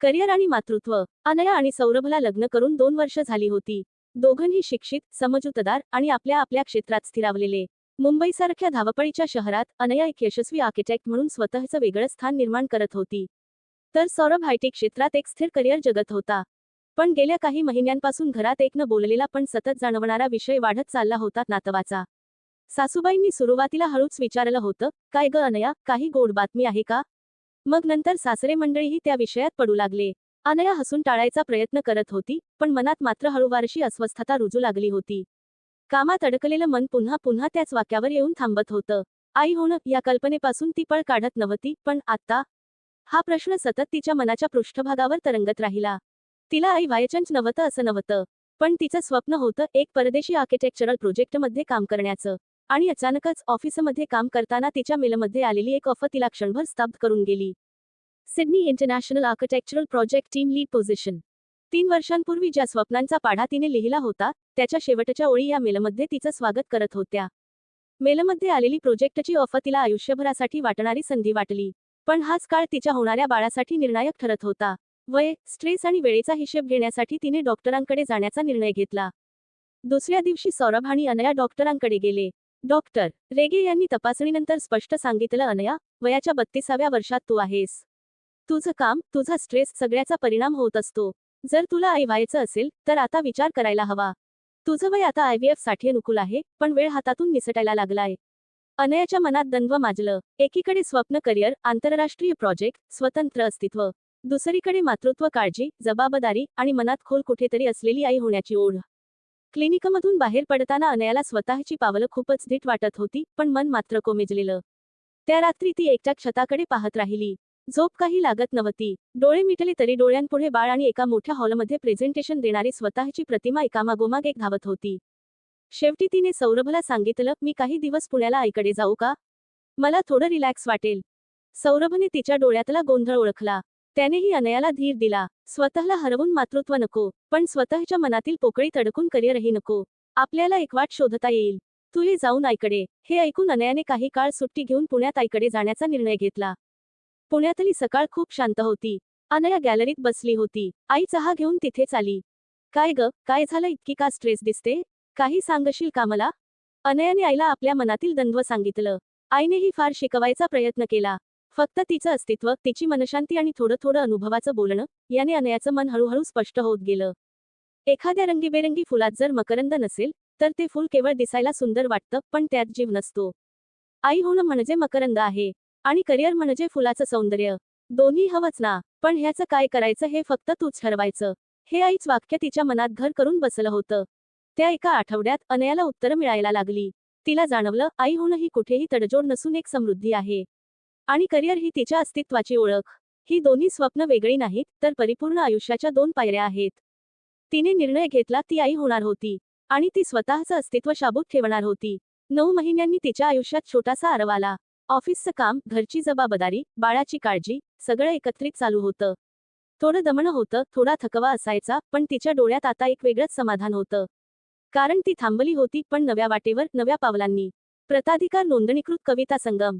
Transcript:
Career आणि मातृत्व अनया आणि सौरभला लग्न करून दोन वर्ष झाली होती. दोघंही शिक्षित समजूतदार आणि आपल्या आपल्या क्षेत्रात स्थिरावलेले. मुंबईसारख्या धावपळीच्या शहरात अनया एक यशस्वी आर्किटेक्ट म्हणून स्वतःचं वेगळं स्थान निर्माण करत होती. तर सौरभ आयटी क्षेत्रात एक स्थिर करिअर जगत होता. पण गेल्या काही महिन्यांपासून घरात एक न बोललेला पण सतत जाणवणारा विषय वाढत चालला होता नातवाचा. सासूबाईंनी सुरुवातीला हळूच विचारलं होतं काय ग अनया काही गोड बातमी आहे का? मग नंतर सासरे मंडळीही त्या विषयात पडू लागले. अनया हसून टाळायचा प्रयत्न करत होती पण मनात मात्र हळूवारशी अस्वस्थता रुजू लागली होती. कामात अडकलेलं मन पुन्हा पुन्हा त्याच वाक्यावर येऊन थांबत होतं. आई होणं या कल्पनेपासून ती पळ काढत नव्हती पण आता हा प्रश्न सतत तिच्या मनाच्या पृष्ठभागावर तरंगत राहिला. तिला आई वायचंच नव्हतं असं नव्हतं पण तिचं स्वप्न होतं एक परदेशी आर्किटेक्चरल प्रोजेक्टमध्ये काम करण्याचं. आणि अचानकच ऑफिसमध्ये काम करताना तिच्या मेलमध्ये आलेली एक ऑफर तिला क्षणभर स्तब्ध करून गेली. Sydney international architectural project team lead position. तीन वर्षांपूर्वी ज्या स्वप्नांचा पाढा तिने लिहिला होता त्याच्या शेवटच्या ओळी या मेलमध्ये तिचं स्वागत करत होत्या. मेलमध्ये आलेली प्रोजेक्टची ऑफर तिला आयुष्यभरासाठी वाटणारी संधी वाटली पण हाच काळ तिच्या होणाऱ्या बाळासाठी निर्णायक ठरत होता. वय स्ट्रेस आणि वेळेचा हिशेब घेण्यासाठी तिने डॉक्टरांकडे जाण्याचा निर्णय घेतला. दुसऱ्या दिवशी सौरभ आणि अनया डॉक्टरांकडे गेले. डॉक्टर रेगे यांनी तपासणीनंतर स्पष्ट सांगितलं अनया वयाच्या बत्तीसाव्या वर्षात तू आहेस. तुझं काम तुझा स्ट्रेस सगळ्याचा परिणाम होत असतो. जर तुला आई व्हायचं असेल तर आता विचार करायला हवा. तुझं वय आता आयव्हीएफसाठी अनुकूल आहे पण वेळ हातातून निसटायला लागलाय. अनयाच्या मनात द्वंद्व माजलं. एकीकडे स्वप्न करिअर आंतरराष्ट्रीय प्रोजेक्ट स्वतंत्र अस्तित्व. दुसरीकडे मातृत्व काळजी जबाबदारी आणि मनात खोल कुठेतरी असलेली आई होण्याची ओढ. क्लिनिकमधून बाहेर पडताना अनयाला स्वतःची पावलं खूपच धीट वाटत होती पण मन मात्र कोमेजलेलं. त्या रात्री ती एकट्या क्षताकडे पाहत राहिली. झोप काही लागत नव्हती. डोळे मिटले तरी डोळ्यांपुढे बाळ आणि एका मोठ्या हॉलमध्ये प्रेझेंटेशन देणारी स्वतःची प्रतिमा एकामागोमाग एक धावत होती. शेवटी तिने सौरभला सांगितलं मी काही दिवस पुण्याला आईकडे जाऊ का? मला थोडं रिलॅक्स वाटेल. सौरभने तिच्या डोळ्यातला गोंधळ ओळखला. त्यानेही अनयाला धीर दिला. स्वतःला हरवून मातृत्व नको पण स्वतःच्या मनातील पोकळी तडकून करिअरही नको. आपल्याला एक वाट शोधता येईल. तू हे जाऊन आईकडे हे ऐकून अनयाने काही काळ सुट्टी घेऊन पुण्यात आईकडे जाण्याचा निर्णय घेतला. पुण्यातली सकाळ खूप शांत होती. अनया गॅलरीत बसली होती. आई चहा घेऊन तिथेच आली काय ग काय झालं? इतकी का स्ट्रेस दिसते? काही सांगशील का मला? अनयाने आईला आपल्या मनातील द्वंद्व सांगितलं. आईनेही फार शिकवायचा प्रयत्न केला. फक्त तिचं अस्तित्व तिची मनशांती आणि थोडं थोडं अनुभवाचं बोलणं याने अनयाचं मन हळूहळू स्पष्ट होत गेलं. एखाद्या रंगीबेरंगी फुलात जर मकरंद नसेल तर ते फुल केवळ दिसायला सुंदर वाटतं पण त्यात जीव नसतो. आई होणं म्हणजे मकरंद आहे आणि करिअर म्हणजे फुलाचं सौंदर्य. दोन्ही हवंच ना पण ह्याचं काय करायचं हे फक्त तूच ठरवायचं. हे आईच वाक्य तिच्या मनात घर करून बसलं होतं. त्या एका आठवड्यात अनयाला उत्तरं मिळायला लागली. तिला जाणवलं आई होणं ही कुठेही तडजोड नसून एक समृद्धी आहे. आणि करिअर ही तिच्या अस्तित्वाची ओळख. ही दोन्ही स्वप्न वेगळी नाहीत तर परिपूर्ण आयुष्याच्या दोन पायऱ्या आहेत. तिने निर्णय घेतला ती आई होणार होती. आणि ती स्वतःचं अस्तित्व शाबूत ठेवणार होती. नऊ महिन्यांनी तिच्या आयुष्यात छोटासा आरवाला ऑफिसचं काम घरची जबाबदारी बाळाची काळजी सगळं एकत्रित चालू होतं. थोडं दमणं होतं थोडा थकवा असायचा पण तिच्या डोळ्यात आता एक वेगळंच समाधान होतं. कारण ती थांबली होती पण नव्या वाटेवर नव्या पावलांनी. प्रताधिकार नोंदणीकृत कविता संगम.